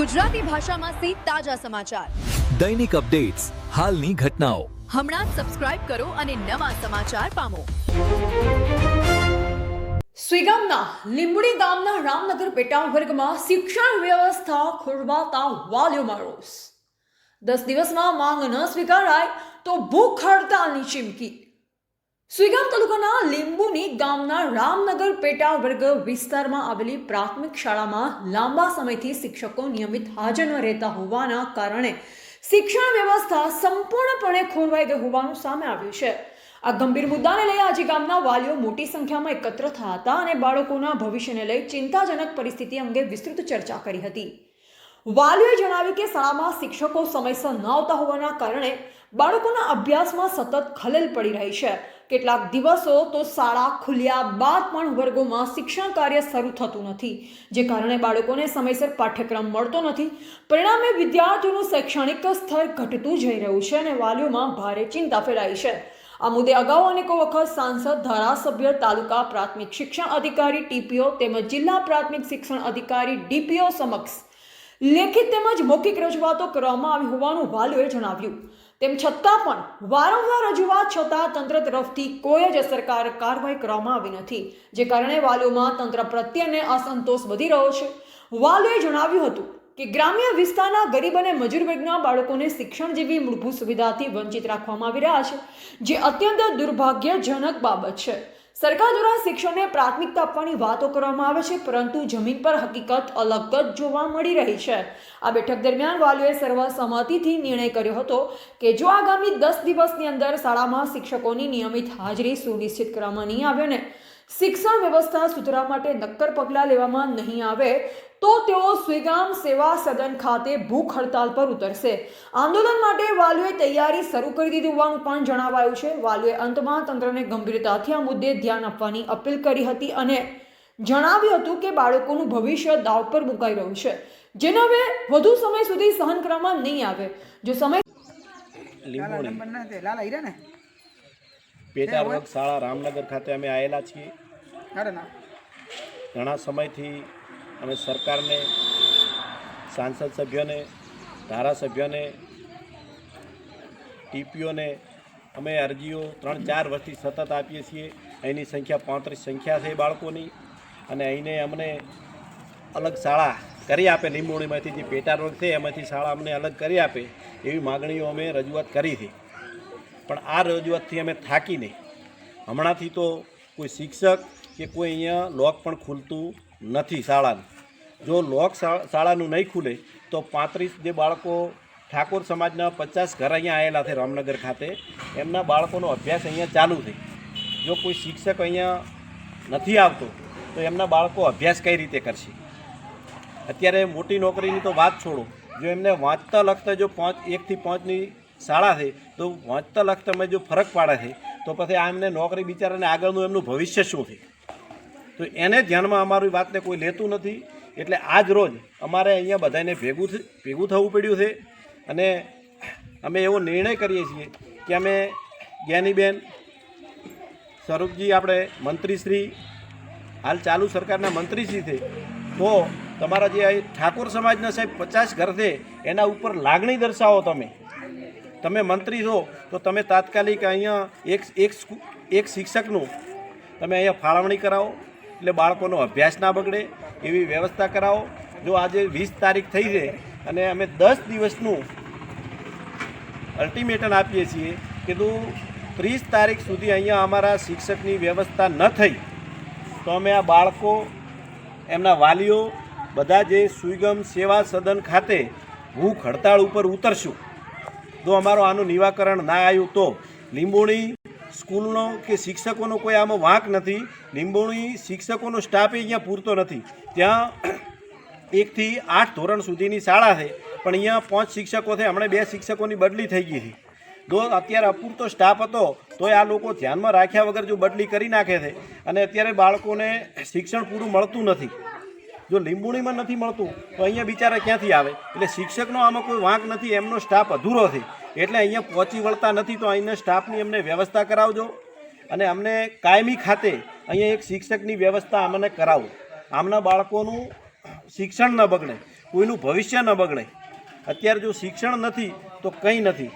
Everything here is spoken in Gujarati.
ગુજરાતી ભાષામાં સીધ તાજા સમાચાર. દૈનિક અપડેટ્સ હાલની ઘટનાઓ. હમણાં જ સબસ્ક્રાઇબ કરો અને નવા સમાચાર પામો. સ્વીગામના લીંબડી ગામના રામનગર પેટા વર્ગમાં શિક્ષણ વ્યવસ્થા ખોરવાતા વાલીઓમાં રોષ દસ દિવસમાં માંગ ન સ્વીકારાય તો ભૂખ હડતાલની ચીમકી. સુઈગામ તાલુકાના લીંબુની ગામના રામનગર પેટા વર્ગ વિસ્તારમાં આવેલી પ્રાથમિક શાળામાં લાંબા સમયથી શિક્ષકો નિયમિત હાજર ન રહેતા હોવાના કારણે શિક્ષણ વ્યવસ્થા સંપૂર્ણપણે ખોરવાઈ ગઈ હોવાનું સામે આવ્યું છે. આ ગંભીર મુદ્દાને લઈ આજે ગામના વાલીઓ મોટી સંખ્યામાં એકત્ર થયા હતા અને બાળકોના ભવિષ્યને લઈ ચિંતાજનક પરિસ્થિતિ અંગે વિસ્તૃત ચર્ચા કરી હતી. વાલીઓએ જણાવ્યું કે શાળામાં શિક્ષકો સમયસર ન આવતા હોવાના કારણે બાળકોના અભ્યાસમાં સતત ખલેલ પડી રહી છે. કેટલાક દિવસો તો શાળા ખુલ્યા બાદ પણ વર્ગોમાં શિક્ષણ કાર્ય શરૂ થતું નથી, જે કારણે બાળકોને સમયસર પાઠ્યક્રમ મળતો નથી. પરિણામે વિદ્યાર્થીઓનું શૈક્ષણિક સ્તર ઘટતું જઈ રહ્યું છે અને વાલીઓમાં ભારે ચિંતા ફેલાઈ છે. આ મુદ્દે અગાઉ અનેકો વખત સાંસદ, ધારાસભ્ય, તાલુકા પ્રાથમિક શિક્ષણ અધિકારી, ટીપીઓ તેમજ જિલ્લા પ્રાથમિક શિક્ષણ અધિકારી, ડીપીઓ સમક્ષ લેખિત તેમજ મૌખિક રજૂઆતો કરવામાં આવી હોવાનું વાલીઓએ જણાવ્યું. તેમ છતાં પણ વારંવાર રજૂઆત છતાં તંત્ર તરફથી કોઈ જ અસરકાર કાર્યવાહી કરવામાં આવી નથી, જે કારણે વાલીઓમાં તંત્ર પ્રત્યેને અસંતોષ વધી રહ્યો છે. વાલીઓએ જણાવ્યું હતું કે ગ્રામ્ય વિસ્તારના ગરીબ અને મજૂર વર્ગના બાળકોને શિક્ષણ જેવી મૂળભૂત સુવિધાથી વંચિત રાખવામાં આવી રહ્યા છે, જે અત્યંત દુર્ભાગ્યજનક બાબત છે. સરકાર દ્વારા શિક્ષણને પ્રાથમિકતા આપવાની વાતો કરવામાં આવે છે, પરંતુ જમીન પર હકીકત અલગ જ જોવા મળી રહી છે. આ બેઠક દરમિયાન વાલીઓએ સર્વસંમતિથી નિર્ણય કર્યો હતો કે જો આગામી દસ દિવસની અંદર શાળામાં શિક્ષકોની નિયમિત હાજરી સુનિશ્ચિત કરવામાં નહીં આવે ને શિક્ષણ વ્યવસ્થા સુધારવા માટે નક્કર પગલાં લેવામાં નહીં આવે તો તેઓ સ્વીગામ સેવા સદન ખાતે ભૂખ હડતાલ પર ઉતરશે. આંદોલન માટે વાલુએ તૈયારી શરૂ કરી દીધી હોવાનું પણ જણાવાયું છે. વાલુએ અંતમાં તંત્રને ગંભીરતાથી આ મુદ્દે ધ્યાન આપવાની અપીલ કરી હતી અને જણાવ્યું હતું કે બાળકોનું ભવિષ્ય દાવ પર મુકાઈ રહ્યું છે જેને હવે વધુ સમય સુધી સહન કરવામાં નહીં આવે. જો સમય પેટા વર્ગ શાળા રામનગર ખાતે અમે આવેલા છીએ. ઘણા સમયથી અમે સરકારને, સાંસદ સભ્યોને, ધારાસભ્યોને, ટીપીઓને અમે અરજીઓ ત્રણ ચાર વર્ષથી સતત આપીએ છીએ. અહીંની સંખ્યા પાંત્રીસ સંખ્યા છે બાળકોની અને અહીંને અમને અલગ શાળા કરી આપે, લીંબોળીમાંથી જે પેટા વર્ગ છે એમાંથી શાળા અમને અલગ કરી આપે એવી માગણીઓ અમે રજૂઆત કરી હતી. પણ આ રજૂઆતથી અમે થાકી નહીં. હમણાંથી તો કોઈ શિક્ષક કે કોઈ અહીંયા લોક પણ ખુલતું નથી શાળાનું. જો લોક શાળાનું નહીં ખુલે, તો પાંત્રીસ જે બાળકો ઠાકોર સમાજના પચાસ ઘર અહીંયા આવેલા છે રામનગર ખાતે, એમના બાળકોનો અભ્યાસ અહીંયા ચાલુ છે. જો કોઈ શિક્ષક અહીંયા નથી આવતો, તો એમના બાળકો અભ્યાસ કઈ રીતે કરશે? અત્યારે મોટી નોકરીની તો વાત છોડો, જો એમને વાંચતા લખતા જો પાંચ, એકથી પાંચની શાળા છે, તો વાંચતા લખતામાં જો ફરક પાડે છે, તો પછી આ એમને નોકરી બિચારાને આગળનું એમનું ભવિષ્ય શું છે? તો એને ધ્યાનમાં અમારી વાતને કોઈ લેતું નથી. એટલે આજ રોજ અમારે અહીંયા બધાને ભેગું ભેગું થવું પડ્યું છે. અને અમે એવો નિર્ણય કરીએ છીએ કે અમે જ્ઞાનીબેન, સ્વરૂપજી આપણે મંત્રીશ્રી, હાલ ચાલુ સરકારના મંત્રીશ્રી છે, તો તમારા જે ઠાકોર સમાજના સાહેબ પચાસ ઘર છે, એના ઉપર લાગણી દર્શાવો તમે. તમે મંત્રી છો, તો તમે તાત્કાલિક અહીંયા એક એક એક શિક્ષકનું તમે અહીંયા ફાળવણી કરાવો. એટલે બાળકોનો અભ્યાસ ના બગડે, એવી વ્યવસ્થા કરાવો. જો આજે વીસ તારીખ થઈ છે અને અમે દસ દિવસનું અલ્ટિમેટમ આપીએ છીએ કે તું ત્રીસ તારીખ સુધી અહીંયા અમારા શિક્ષકની વ્યવસ્થા ન થઈ, તો અમે આ બાળકો, એમના વાલીઓ, બધા જે સુગમ સેવા સદન ખાતે ભૂખ હડતાળ ઉપર ઉતરશું. જો અમારો આનું નિવાકરણ ના આવ્યું તો લીંબોણી સ્કૂલનો કે શિક્ષકોનો કોઈ આમાં વાંક નથી લીંબોણી શિક્ષકોનો સ્ટાફ અહીંયા પૂરતો નથી. ત્યાં એકથી આઠ ધોરણ સુધીની શાળા છે, પણ અહીંયા પાંચ શિક્ષકો છે, હમણાં બે શિક્ષકોની બદલી થઈ ગઈ હતી જો અત્યારે અપૂરતો સ્ટાફ હતો તો આ લોકો ધ્યાનમાં રાખ્યા વગર જો બદલી કરી નાખે છે, અને અત્યારે બાળકોને શિક્ષણ પૂરું મળતું નથી. જો લીંબુણીમાં નથી મળતું, તો અહીંયા બિચારા ક્યાંથી આવે? એટલે શિક્ષકનો આમાં કોઈ વાંક નથી, એમનો સ્ટાફ અધૂરો છે. એટલે અહીંયા પહોંચી વળતા નથી તો અહીંના સ્ટાફની અમને વ્યવસ્થા કરાવજો અને અમને કાયમી ખાતે અહીંયા એક શિક્ષકની વ્યવસ્થા અમને કરાવો. આમના બાળકોનું શિક્ષણ ન બગડે, કોઈનું ભવિષ્ય ન બગડે. અત્યારે જો શિક્ષણ નથી તો કંઈ નથી.